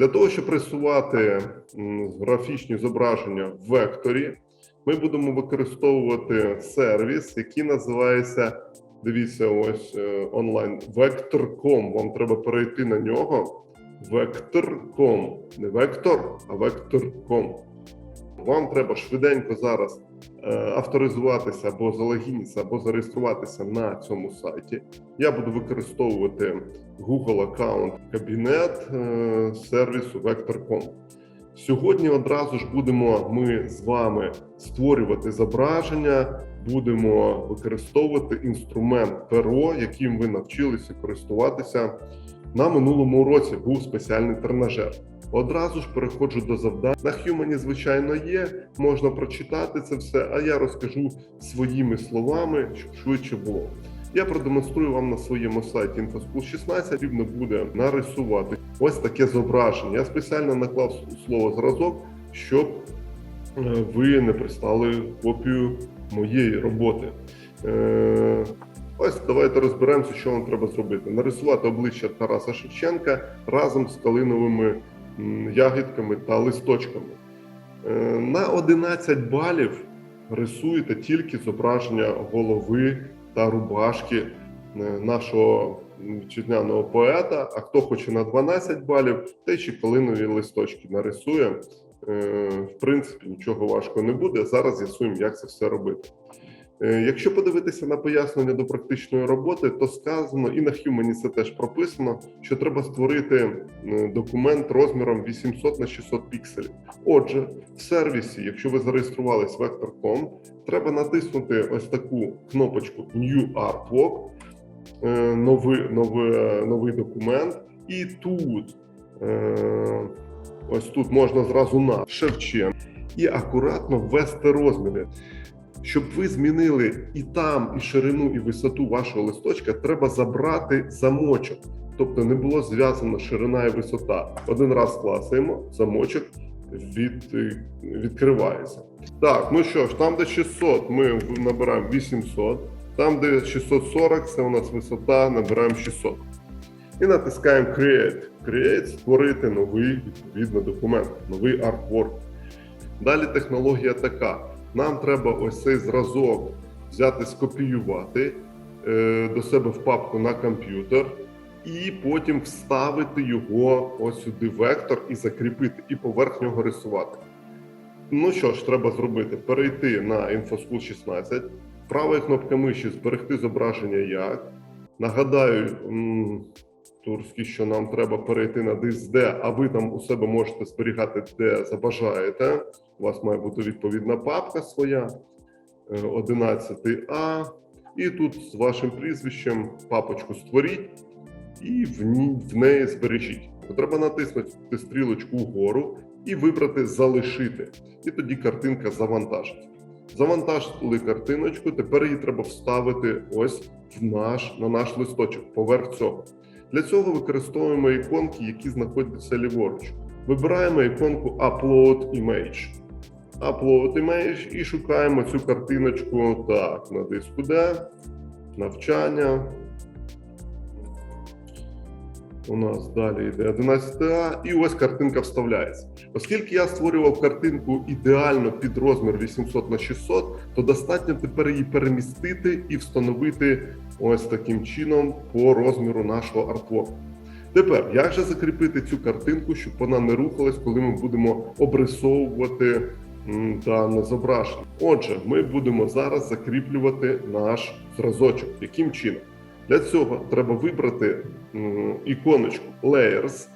Для того, щоб рисувати графічні зображення в векторі, ми будемо використовувати сервіс, який називається. Дивіться, ось е, онлайн Vector.com. Вам треба перейти на нього. Vector.com. Не вектор, а Vector.com. Вам треба швиденько зараз авторизуватися або залогінитися, або зареєструватися на цьому сайті. Я буду використовувати Google аккаунт кабінет е, сервісу Vector.com. Сьогодні одразу ж будемо ми з вами створювати зображення, будемо використовувати інструмент перо, яким ви навчилися користуватися на минулому уроці. Був спеціальний тренажер. Одразу ж переходжу до завдань. На Human, звичайно, є. Можна прочитати це все, а я розкажу своїми словами, щоб швидше було. Я продемонструю вам на своєму сайті InfoSchool 16. Потрібно буде нарисувати ось таке зображення. Я спеціально наклав слово зразок, щоб е, ви не пристали копію моєї роботи. Ось давайте розберемося, що вам треба зробити. Нарисувати обличчя Тараса Шевченка разом з калиновими ягідками та листочками. Е, На 11 балів рисуєте тільки зображення голови та рубашки е, нашого вітчизняного поета. А хто хоче на 12 балів, той ще калинові листочки нарисує. Е, В принципі, нічого важкого не буде. Зараз з'ясуємо, як це все робити. Е, Якщо подивитися на пояснення до практичної роботи, то сказано і на Human це теж прописано, що треба створити е, документ розміром 800 на 600 пікселів. Отже, в сервісі, якщо ви зареєструвались Vector.com, треба натиснути ось таку кнопочку New Artwork, е, новий, новий, новий документ, і тут ось тут можна зразу на Шевченка і акуратно ввести розміри. Щоб ви змінили і там, і ширину, і висоту вашого листочка, треба забрати замочок. Тобто не було зв'язано ширина і висота. Один раз класуємо, замочок від, е, відкривається. Так, ну що ж, там, де 600, ми набираємо 800, там, де 640, це у нас висота, набираємо 600. І натискаємо Create. Create створити новий відповідно документ, новий artwork. Далі технологія така. Нам треба ось цей зразок взяти, скопіювати е, до себе в папку на комп'ютер, і потім вставити його ось сюди вектор і закріпити, і поверх нього рисувати. Ну що ж, треба зробити? Перейти на InfoSchool 16, правою кнопкою миші зберегти зображення як. Нагадаю, Турський, що нам треба перейти на D, а ви там у себе можете зберігати де забажаєте. У вас має бути відповідна папка своя, е, 11А. І тут з вашим прізвищем папочку створіть і в, ній, в неї збережіть. Треба натиснути стрілочку вгору і вибрати Залишити. І тоді картинка завантажиться. Завантажили картиночку, тепер її треба вставити ось в наш, на наш листочок поверх цього. Для цього використовуємо іконки, які знаходяться ліворуч. Вибираємо іконку Upload Image. Upload Image і шукаємо цю картиночку так, на диску D, навчання. У нас далі йде 11А, і ось картинка вставляється. Оскільки я створював картинку ідеально під розмір 800 на 600, то достатньо тепер її перемістити і встановити ось таким чином по розміру нашого артворку. Тепер, як же закріпити цю картинку, щоб вона не рухалась, коли ми будемо обрисовувати дане зображення? Отже, ми будемо зараз закріплювати наш зразочок. Яким чином? Для цього треба вибрати іконочку Layers,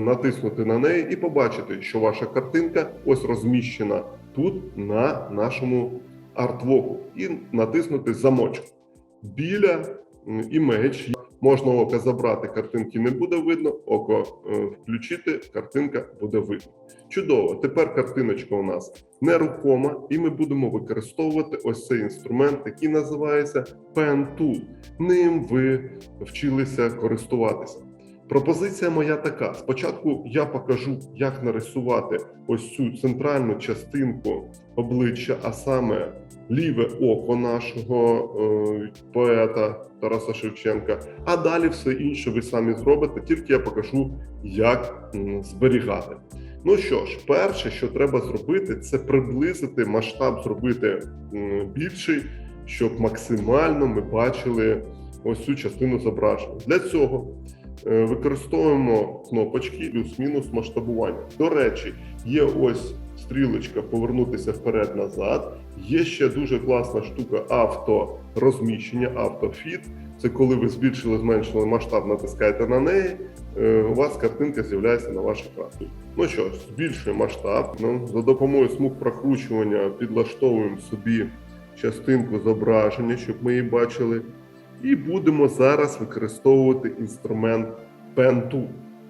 натиснути на неї і побачити, що ваша картинка ось розміщена тут на нашому артвоку, і натиснути замочок. Біля image можна око забрати, картинки не буде видно, око е, включити, картинка буде видно. Чудово, тепер картиночка у нас нерухома, і ми будемо використовувати ось цей інструмент, який називається Pen Tool. Ним ви вчилися користуватися. Пропозиція моя така: спочатку я покажу, як нарисувати ось цю центральну частинку обличчя, а саме ліве око нашого е, поета Тараса Шевченка. А далі все інше ви самі зробите, тільки я покажу, як зберігати. Ну що ж, перше, що треба зробити, це приблизити масштаб, зробити більший, щоб максимально ми бачили ось цю частину зображення. Для цього використовуємо кнопочки плюс-мінус масштабування. До речі, є ось стрілочка повернутися вперед-назад. Є ще дуже класна штука авторозміщення, автофіт. Це коли ви збільшили, зменшили масштаб, натискаєте на неї, е, у вас картинка з'являється на ваш екран. Ну що ж, збільшуємо масштаб. Ну, за допомогою смуг прокручування підлаштовуємо собі частинку зображення, щоб ми її бачили. І будемо зараз використовувати інструмент Pen Tool.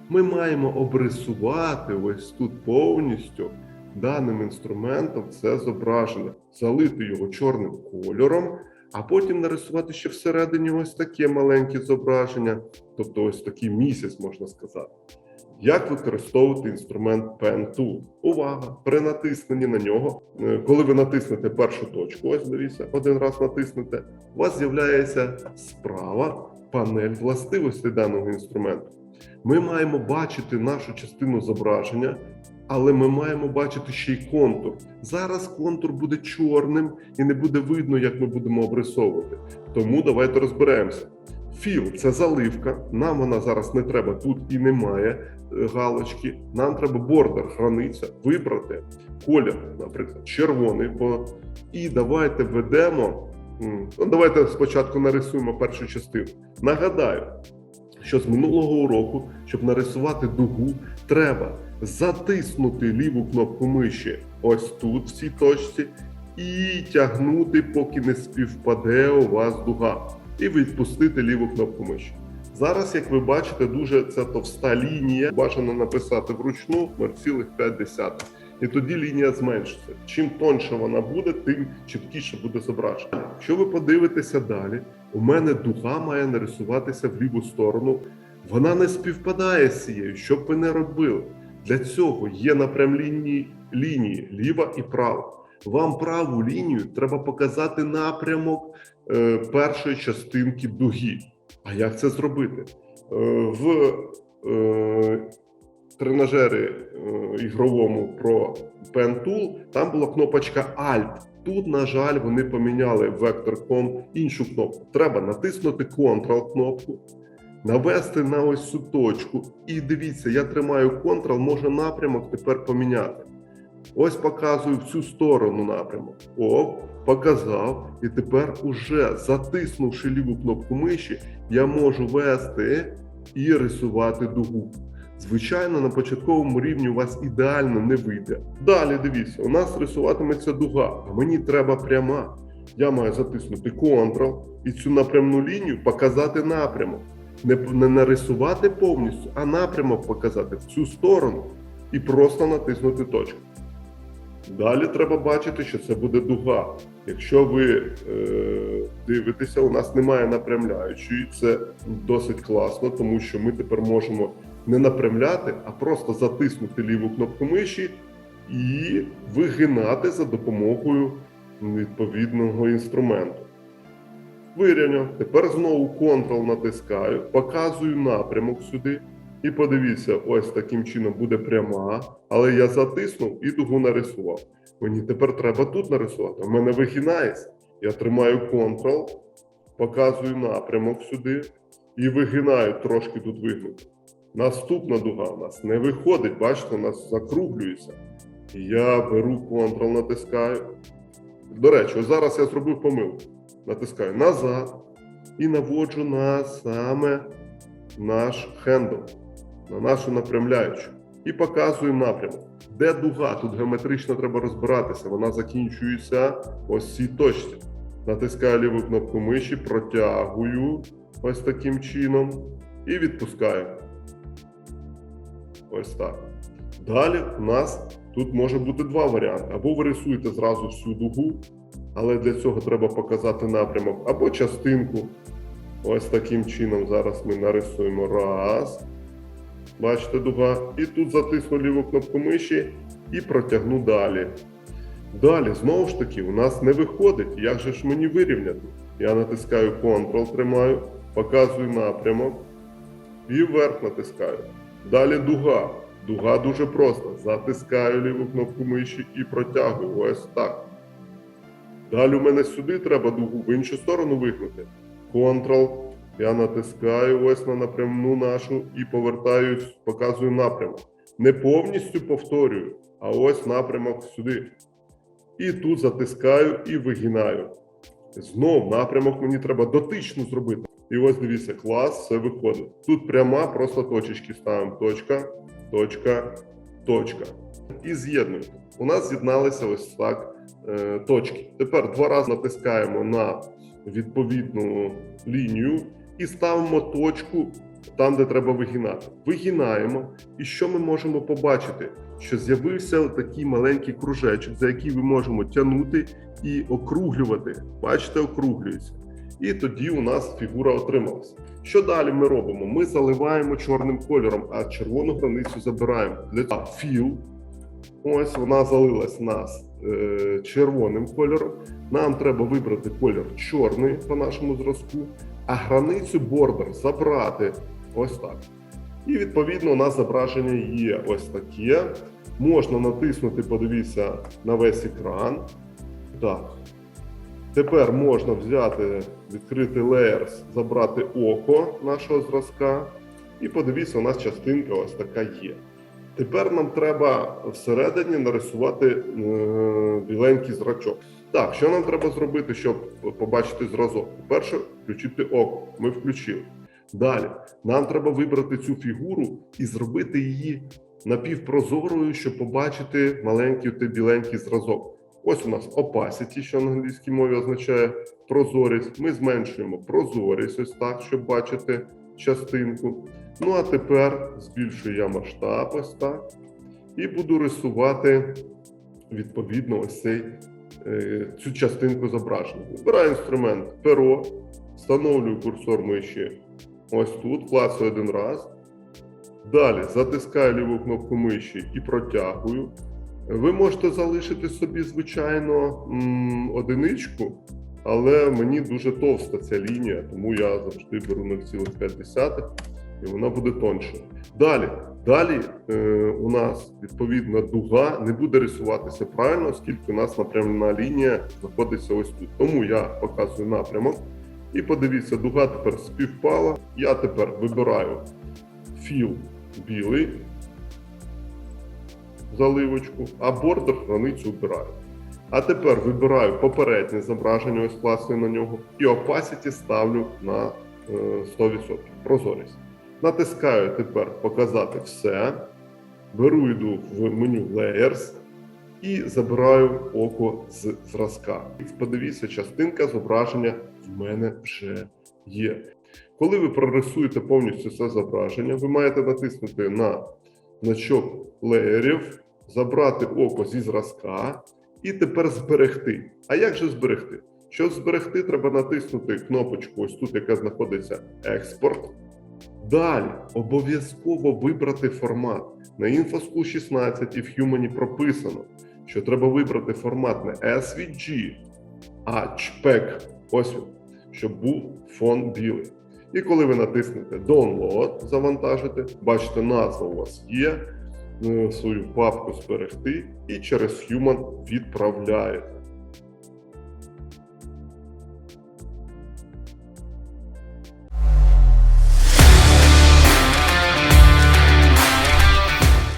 Ми маємо обрисувати ось тут повністю даним інструментом це зображення, залити його чорним кольором, а потім нарисувати ще всередині ось таке маленьке зображення, тобто ось такий місяць, можна сказати. Як використовувати інструмент Pen Tool? Увага! При натисненні на нього, е, коли ви натиснете першу точку, ось дивіться, один раз натиснете, у вас з'являється справа панель властивостей даного інструменту. Ми маємо бачити нашу частину зображення, але ми маємо бачити ще й контур. Зараз контур буде чорним і не буде видно, як ми будемо обрисовувати. Тому давайте розберемося. Філ це заливка. Нам вона зараз не треба, тут і немає е, галочки. Нам треба бордер, границя, вибрати колір, наприклад, червоний. Бо... І давайте введемо. Ну, давайте спочатку нарисуємо першу частину. Нагадаю, що з минулого уроку, щоб нарисувати дугу, треба затиснути ліву кнопку миші ось тут, в цій точці, і тягнути, поки не співпаде у вас дуга, і відпустити ліву кнопку миші. Зараз, як ви бачите, дуже ця товста лінія бажано написати вручну 0,5. І тоді лінія зменшиться. Чим тоньше вона буде, тим чіткіше буде зображення. Якщо ви подивитеся далі, у мене дуга має нарисуватися в ліву сторону. Вона не співпадає з цією, що б ви не робили. Для цього є напрямлінні лінії ліва і права. Вам праву лінію треба показати напрямок е, першої частинки дуги. А як це зробити? Е, в е, тренажері е, ігровому про Pen Tool там була кнопочка Alt. Тут, на жаль, вони поміняли вектор.com іншу кнопку. Треба натиснути Ctrl кнопку, навести на ось цю точку. І дивіться, я тримаю Ctrl, може напрямок тепер поміняти. Ось показую в цю сторону напрямок. О, показав. І тепер, уже затиснувши ліву кнопку миші, я можу вести і рисувати дугу. Звичайно, на початковому рівні у вас ідеально не вийде. Далі дивіться, у нас рисуватиметься дуга, а мені треба пряма. Я маю затиснути Ctrl і цю напрямну лінію показати напрямок. Не, не нарисувати повністю, а напрямок показати в цю сторону і просто натиснути точку. Далі треба бачити, що це буде дуга. Якщо ви е, дивитеся, у нас немає напрямляючої, це досить класно, тому що ми тепер можемо не напрямляти, а просто затиснути ліву кнопку миші і вигинати за допомогою відповідного інструменту. Вирівняв. Тепер знову Ctrl натискаю, показую напрямок сюди. І подивіться, ось таким чином буде пряма, але я затиснув і дугу нарисував. Мені тепер треба тут нарисувати. У мене вигинається. Я тримаю Ctrl, показую напрямок сюди і вигинаю трошки тут вигнуто. Наступна дуга у нас не виходить, бачите, у нас закруглюється. Я беру Ctrl, натискаю. До речі, ось зараз я зробив помилку. Натискаю назад і наводжу на саме наш хендл, на нашу напрямляючу. І показую напрямок. Де дуга? Тут геометрично треба розбиратися. Вона закінчується ось цій точці. Натискаю ліву кнопку миші, протягую ось таким чином і відпускаю. Ось так. Далі у нас тут може бути два варіанти. Або ви рисуєте зразу всю дугу, але для цього треба показати напрямок, або частинку. Ось таким чином зараз ми нарисуємо раз. Бачите, дуга. І тут затисну ліву кнопку миші і протягну далі. Далі, знову ж таки, у нас не виходить. Як же ж мені вирівняти? Я натискаю Ctrl, тримаю, показую напрямок і вверх натискаю. Далі дуга. Дуга дуже просто. Затискаю ліву кнопку миші і протягую. Ось так. Далі у мене сюди треба дугу в іншу сторону вигнути. Ctrl. Я натискаю ось на напрямну нашу і повертаюсь, показую напрямок. Не повністю повторюю, а ось напрямок сюди. І тут затискаю і вигинаю. Знов напрямок мені треба дотично зробити. І ось дивіться, клас, все виходить. Тут пряма, просто точечки ставимо. Точка, точка, точка. І з'єднуємо. У нас з'єдналися ось так е, точки. Тепер два рази натискаємо на відповідну лінію і ставимо точку там, де треба вигинати. Вигинаємо. І що ми можемо побачити? Що з'явився такий маленький кружечок, за який ми можемо тягнути і округлювати. Бачите, округлюється. І тоді у нас фігура отрималася. Що далі ми робимо? Ми заливаємо чорним кольором, а червону границю забираємо. Для цього філ. Ось вона залилась нас е, червоним кольором. Нам треба вибрати колір чорний по нашому зразку, а границю бордер забрати ось так. І відповідно у нас зображення є ось таке. Можна натиснути, подивіться на весь екран. Так. Тепер можна взяти, відкрити Layers, забрати око нашого зразка. І подивіться, у нас частинка ось така є. Тепер нам треба всередині нарисувати е, біленький зрачок. Так, що нам треба зробити, щоб побачити зразок? По-перше, включити око. Ми включили. Далі нам треба вибрати цю фігуру і зробити її напівпрозорою, щоб побачити маленький той біленький зразок. Ось у нас opacity, що на англійській мові означає прозорість. Ми зменшуємо прозорість, ось так, щоб бачити частинку. Ну а тепер збільшую я масштаб ось так. І буду рисувати відповідно ось цей, цю частинку зображення. Вибираю інструмент перо, встановлюю курсор миші ось тут, клацаю один раз. Далі затискаю ліву кнопку миші і протягую. Ви можете залишити собі, звичайно, одиничку, але мені дуже товста ця лінія, тому я завжди беру 0,5 і вона буде тонша. Далі, далі е, у нас відповідна дуга не буде рисуватися правильно, оскільки у нас напрямна лінія знаходиться ось тут. Тому я показую напрямок. І подивіться, дуга тепер співпала. Я тепер вибираю філ білий, заливочку, а бордер границю обираю. А тепер вибираю попереднє зображення, ось класне на нього, і opacity ставлю на е, 100%. Прозорість. Натискаю тепер показати все. Беру йду в меню Layers і забираю око з зразка. Подивіться, частинка зображення в мене вже є. Коли ви прорисуєте повністю це зображення, ви маєте натиснути на значок леєрів, забрати око зі зразка і тепер зберегти. А як же зберегти? Щоб зберегти, треба натиснути кнопочку, ось тут, яка знаходиться експорт. Далі обов'язково вибрати формат. На InfoSchool 16 і в Human прописано, що треба вибрати формат не SVG, а CHPEG. Ось він, щоб був фон білий. І коли ви натиснете Download, завантажите, бачите, назва у вас є, е, свою папку зберегти і через Human відправляєте.